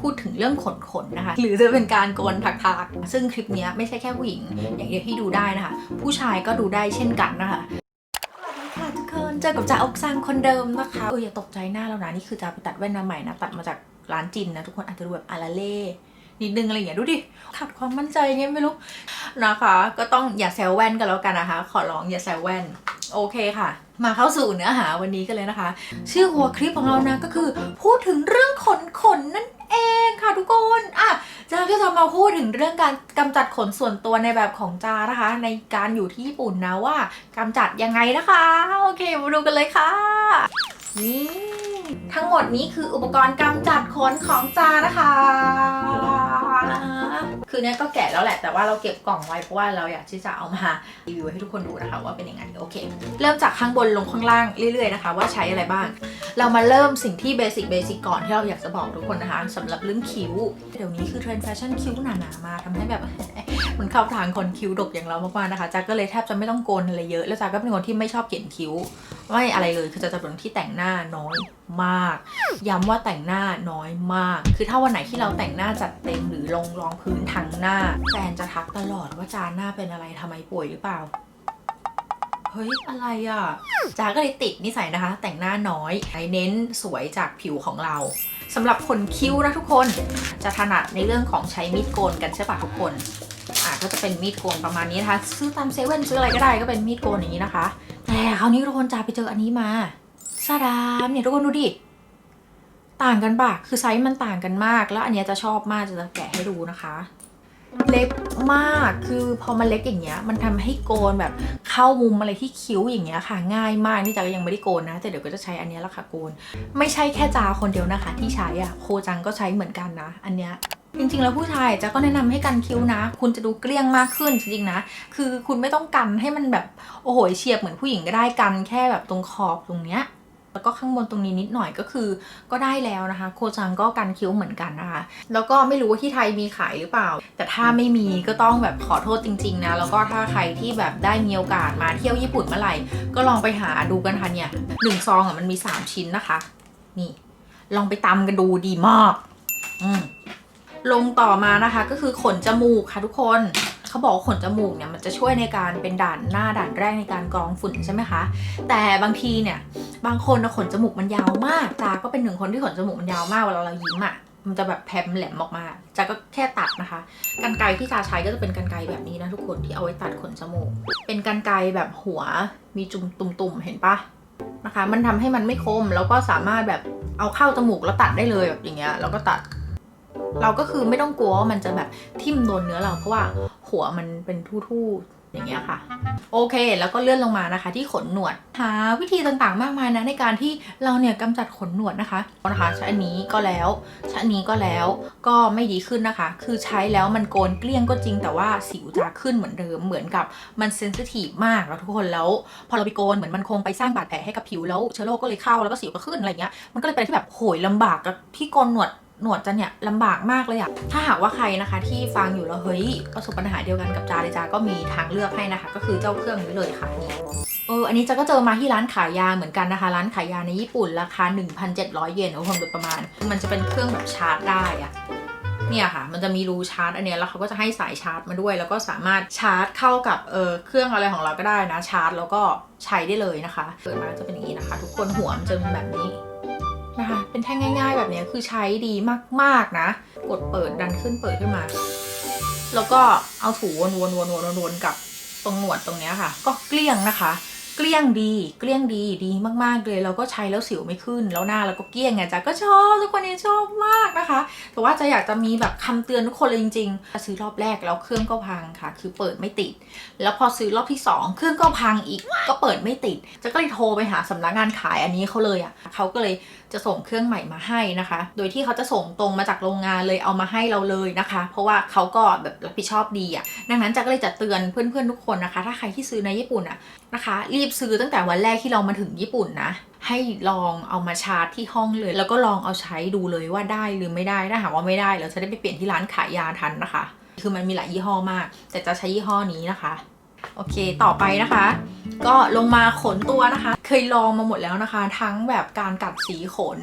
พูดถึงเรื่องขนขนนะคะ หรือจะเป็นการโกนถักๆซึ่งคลิปนี้ไม่ใช่แค่ผู้หญิง อย่างเดียวที่ดูได้นะคะ ผู้ชายก็ดูได้เช่นกันนะคะค่ะทุกคนเจอกับจ่าอกซังคนเดิมนะคะเอออย่าตกใจหน้าเรานะนี่คือจะไปตัดแว่นมาใหม่นะตัดมาจากร้านจินนะทุกคนอาจจะดูแบบอาราเล่นิดนึงอะไรอย่างเงี้ยดูดิขาดความมั่นใจเงี้ยไม่รู้นะคะ ก็ต้องอย่าแซวแว่นกันแล้วกันนะคะ ขอร้องอย่าแซวแว่นโอเคค่ะ มาเข้าสู่เนื้อหาวันนี้กันเลยนะคะ ชื่อหัวคลิปของเรานะก็คือ พูดถึงเรื่องขนขนนั่น ทุกคนอะจาก็จะมาพูดถึงเรื่องการกำจัดขนส่วนตัวในแบบของจานะคะ ในการอยู่ที่ญี่ปุ่นนะว่ากำจัดยังไงนะคะ โอเคมาดูกันเลยค่ะ นี่ทั้งหมดนี้คืออุปกรณ์กำจัดขนของจานะคะ คือเนี้ยก็แกะแล้วแหละ แต่ว่าเราเก็บกล่องไว้เพราะว่าเราอยากที่จะเอามารีวิวให้ทุกคนดูนะคะ ว่าเป็นยังไงโอเค เริ่มจากข้างบนลงข้างล่างเรื่อยๆนะคะ ว่าใช้อะไรบ้าง เรามาเริ่มสิ่งที่เบสิกเบสิกก่อนที่เราอยากจะบอกทุกคนนะคะสำหรับเรื่องคิ้ว เดี๋ยวนี้คือเทรนด์แฟชั่นคิ้วหนาๆมาทำให้แบบมันเข้าทางคนคิ้วดกอย่างเรามากๆนะคะจากก็เลยแทบจะไม่ต้องโกนอะไรเยอะ แล้วจากก็เป็นคนที่ไม่ชอบเขียนคิ้ว ไม่อะไรเลยคือจะจะเป็นคนที่แต่งหน้าน้อยมาก ย้ำว่าแต่งหน้าน้อยมาก คือถ้าวันไหนที่เราแต่งหน้าจัดเต็มหรือลงรองพื้นทั้งหน้าแฟนจะทักตลอดว่าจานหน้าเป็นอะไรทำไมป่วยหรือเปล่า เฮ้ย อะไรอะจาก็เลยติดนิสัยนะคะ แต่งหน้าน้อยใช้เน้นสวยจากผิวของเราสำหรับคนคิ้วนะทุกคนจะถนัดในเรื่องของใช้มีดโกนกันใช่ปะทุกคนอะก็จะเป็นมีดโกนประมาณนี้นะคะ ซื้อตามเซเว่นซื้ออะไรก็ได้ก็เป็นมีดโกนอย่างนี้นะคะ แต่คราวนี้ทุกคนจะไปเจออันนี้มาซาดามเนี่ยทุกคนดูดิต่างกันปะคือไซส์มันต่างกันมาก แล้วอันเนี้ยจะชอบมากจะแกะให้ดูนะคะ เล็กมากคือพอมันเล็กอย่างเงี้ย มันทำให้โกนแบบเข้ามุมอะไรที่คิ้วอย่างเงี้ยค่ะ ง่ายมากนี่จาก็ยังไม่ได้โกนนะแต่เดี๋ยวก็จะใช้อันนี้แหละค่ะโกน ไม่ใช่แค่จาคนเดียวนะคะ ที่ใช้อะโคจังก็ใช้เหมือนกันนะ อันเนี้ยจริงๆ แล้วผู้ชายจะก็แนะนำให้กันคิ้วนะ คุณจะดูเกลี้ยงมากขึ้นจริงๆนะ คือคุณไม่ต้องกันให้มันแบบโอ้โหเฉียบเหมือนผู้หญิงก็ได้กันแค่แบบตรงขอบตรงเนี้ย แล้วก็ข้างบนตรงนี้นิดหน่อยก็คือ ก็ได้แล้วนะคะ โคจังก็กันคิ้วเหมือนกันนะคะ แล้วก็ไม่รู้ว่าที่ไทยมีขายหรือเปล่า แต่ถ้าไม่มีก็ต้องแบบขอโทษจริงๆนะ แล้วก็ถ้าใครที่แบบได้มีโอกาสมาเที่ยวญี่ปุ่นเมื่อไหร่ ก็ลองไปหาดูกันค่ะเนี่ยหนึ่งซองอะมันมี 3 ชิ้นนะคะ นี่ ลองไปตำกันดูดีมาก อืมลงต่อมานะคะก็คือขนจมูกค่ะทุกคน เขาบอกขนจมูกเนี่ยมันจะช่วยในการเป็นด่านหน้าด่านแรกในการกรองฝุ่นใช่ไหมคะ แต่บางทีเนี่ยบางคนนะขนจมูกมันยาวมากจาก็เป็นหนึ่งคนที่ขนจมูกมันยาวมากเวลาเรายิ้มอะมันจะแบบแผ่แหลมออกมาจาก็แค่ตัดนะคะ กันไกรที่จาใช้ก็จะเป็นกันไกรแบบนี้นะทุกคนที่เอาไว้ตัดขนจมูก เป็นกันไกรแบบหัวมีจุ่มตุ่มๆเห็นปะนะคะ มันทำให้มันไม่คมแล้วก็สามารถแบบเอาเข้าจมูกแล้วตัดได้เลยแบบอย่างเงี้ยแล้วก็ตัด เราก็คือไม่ต้องกลัวว่ามันจะแบบทิ่มโดนเนื้อเราเพราะว่า หัวมันเป็นทู่ๆอย่างเงี้ยค่ะ โอเค แล้วก็เลื่อนลงมานะคะ ที่ขนหนวดหาวิธีต่างๆมากมายนะในการที่เราเนี่ยกำจัดขนหนวดนะคะนะคะใช้อันนี้ก็แล้วใช้อันนี้ก็แล้วก็ไม่ดีขึ้นนะคะ คือใช้แล้วมันโกนเกลี้ยงก็จริง แต่ว่าสิวจะขึ้นเหมือนเดิมเหมือนกับมันเซนซิทีฟมากแล้วทุกคนแล้ว พอเราไปโกนเหมือนมันคงไปสร้างบาดแผลให้กับผิวแล้วเชื้อโรคก็เลยเข้าแล้วก็สิวก็ขึ้นอะไรเงี้ยมันก็เลยเป็นที่แบบโหยลำบากกับที่โกนหนวด หนวดจะเนี่ยลำบากมากเลยอะถ้าหากว่าใครนะคะ ที่ฟังอยู่แล้วเฮ้ยประสบปัญหาเดียวกันกับจาเลยจาก็มีทางเลือกให้นะคะ ก็คือเจ้าเครื่องนี้เลยค่ะนี่เอออันนี้จะก็เจอมาที่ร้านขายยาเหมือนกันนะคะ ร้านขายยาในญี่ปุ่นราคา 1,700 เยนโอ้โหโดยประมาณ มันจะเป็นเครื่องแบบชาร์จได้อะเนี่ยค่ะ มันจะมีรูชาร์จอันเนี้ยแล้วเขาก็จะให้สายชาร์จมาด้วย แล้วก็สามารถชาร์จเข้ากับเออเครื่องอะไรของเราก็ได้นะชาร์จ แล้วก็ใช้ได้เลยนะคะเปิดมาจะเป็นอย่างนี้นะคะ ทุกคนหัวมันจะเป็นแบบนี้ นะคะ เป็นแท่งง่าย ๆ แบบนี้คือใช้ดีมากๆนะ กดเปิดดันขึ้นเปิดขึ้นมา แล้วก็เอาถูวนๆวนๆๆๆกับตรงหนวดตรงนี้ค่ะ ก็เกลี้ยงนะคะ เกลี้ยงดี เกลี้ยงดีดีมากๆเลยแล้วก็ใช้แล้วสิวไม่ขึ้น แล้วหน้าเราก็เกลี้ยงไงจ๊ะก็ชอบทุกคนนี้ชอบมากนะคะ แต่ว่าจะอยากจะมีแบบคำเตือนทุกคนเลยจริงๆซื้อรอบแรกแล้วเครื่องก็พังค่ะ คือเปิดไม่ติด แล้วพอซื้อรอบที่ 2 เครื่องก็พังอีกก็เปิดไม่ติดจะก็เลยโทรไปหาสำนักงานขายอันนี้เขาเลยอะ่ะเขาก็เลยจะส่งเครื่องใหม่มาให้นะคะ โดยที่เขาจะส่งตรงมาจากโรงงานเลยเอามาให้เราเลยนะคะ เพราะว่าเขาก็แบบรับผิดชอบดีอะ่ะดังนั้นจะก็เลยจะเตือนเพื่อนๆทุกคนนะคะ ถ้าใครที่ซื้อในญี่ปุ่นอะนะคะรีีบซื้อตั้งแต่วันแรกที่เรามาถึงญี่ปุ่นนะ ให้ลองเอามาชาร์จที่ห้องเลย แล้วก็ลองเอาใช้ดูเลยว่าได้หรือไม่ได้ถ้าหากว่าไม่ได้เราจะได้ไปเปลี่ยนที่ร้านขายยาทันนะคะ คือมันมีหลายยี่ห้อมาก แต่จะใช้ยี่ห้อนี้นะคะโอเค ต่อไปนะคะ ก็ลงมาขนตัวนะคะ เคยลองมาหมดแล้วนะคะ ทั้งแบบการกัดสีขน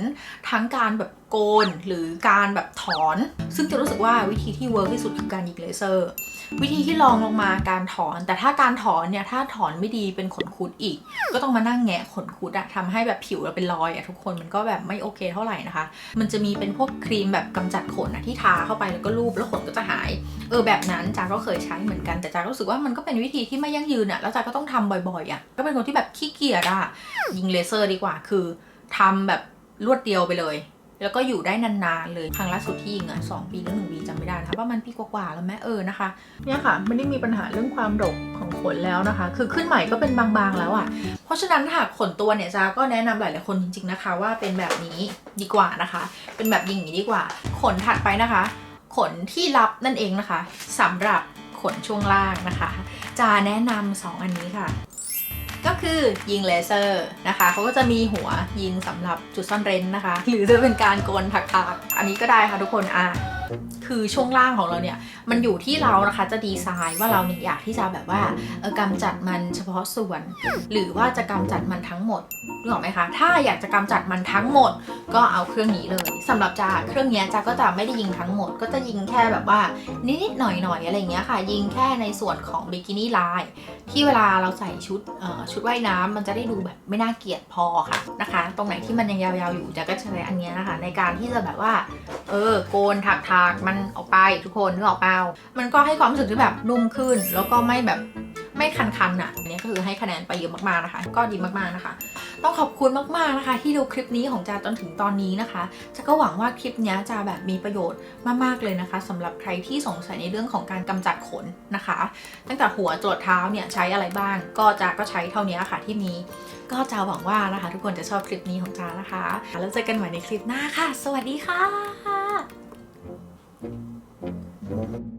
ทั้งการแบบโกนหรือการแบบถอน ซึ่งจะรู้สึกว่าวิธีที่เวิร์กที่สุดคือการยิงเลเซอร์ วิธีที่ลองลงมาการถอน แต่ถ้าการถอนเนี่ยถ้าถอนไม่ดีเป็นขนคุดอีก ก็ต้องมานั่งแงะขนคุดอะทำให้แบบผิวเราเป็นรอยอะทุกคนมันก็แบบไม่โอเคเท่าไหร่นะคะ มันจะมีเป็นพวกครีมแบบกำจัดขนอะที่ทาเข้าไปแล้วก็ลูบแล้วขนก็จะหาย เออแบบนั้นจาก็เคยใช้เหมือนกันแต่จากรู้สึกว่ามันก็เป็นวิธีที่ไม่ยั่งยืนอะแล้วจาก็ต้องทำบ่อยๆอะก็เป็นคนที่แบบขี้เกียจอะยิงเลเซอร์ดีกว่าคือทำแบบรวดเดียวไปเลย แล้วก็อยู่ได้นานๆเลย ครั้งล่าสุดที่ยิงอะสองปีหรือหนึ่งปีจำไม่ได้นะคะประมาณปีกว่าๆแล้วแม่เออนะคะ เนี่ยค่ะไม่ได้มีปัญหาเรื่องความดกของขนแล้วนะคะ คือขึ้นใหม่ก็เป็นบางๆแล้วอะ่ะ เพราะฉะนั้นถ้าขนตัวเนี่ยจ้าก็แนะนำหลายๆคนจริงๆนะคะ ว่าเป็นแบบนี้ดีกว่านะคะ เป็นแบบยิงอย่างนี้ดีกว่า ขนถัดไปนะคะ ขนที่รับนั่นเองนะคะสำหรับขนช่วงล่างนะคะจะแนะนำสองอันนี้ค่ะ ก็คือยิงเลเซอร์นะคะเขาก็จะมีหัวยิงสำหรับจุดซ่อนเร้นนะคะ หรือจะเป็นการโกนถักๆอันนี้ก็ได้ค่ะทุกคนอะ คือช่วงล่างของเราเนี่ย มันอยู่ที่เรานะคะจะดีไซน์ว่าเราเนี่ยอยากที่จะแบบว่าเออกำจัดมันเฉพาะส่วน หรือว่าจะกำจัดมันทั้งหมดนึกออไหมคะ ถ้าอยากจะกำจัดมันทั้งหมด ก็เอาเครื่องนี้เลยสำหรับจาเครื่องนี้ยจาก็จะไม่ได้ยิงทั้งหมด ก็จะยิงแค่แบบว่านิดๆหน่อยๆอะไรเงี้ยค่ะ ยิงแค่ในส่วนของบิกินี่ลายที่เวลาเราใส่ชุดชุดว่ายน้ำมันจะได้ดูแบบไม่น่าเกลียดพอค่ะนะคะ ตรงไหนที่มันยังยาวๆอยู่จาก็ใช้อันนี้นะคะ ในการที่จะแบบว่า เออโกนถักถากมันออกไปทุกคนนึกออกเปล่ามันก็ให้ความรู้สึกที่แบบนุ่มขึ้น แล้วก็ไม่แบบไม่คันๆอะอันนี้ก็คือให้คะแนนไปเยอะมากๆนะคะ ก็ดีมากๆนะคะ ต้องขอบคุณมากๆนะคะ ที่ดูคลิปนี้ของจาจนถึงตอนนี้นะคะจะก็หวังว่าคลิปนี้จะแบบมีประโยชน์มากๆเลยนะคะสำหรับใครที่สงสัยในเรื่องของการกำจัดขนนะคะ ตั้งแต่หัวจรดเท้าเนี่ยใช้อะไรบ้าง ก็จาก็ใช้เท่านี้ค่ะที่มีก็จะหวังว่านะคะ ทุกคนจะชอบคลิปนี้ของจานะคะ แล้วเจอกันใหม่ในคลิปหน้าค่ะ สวัสดีค่ะ Thank you.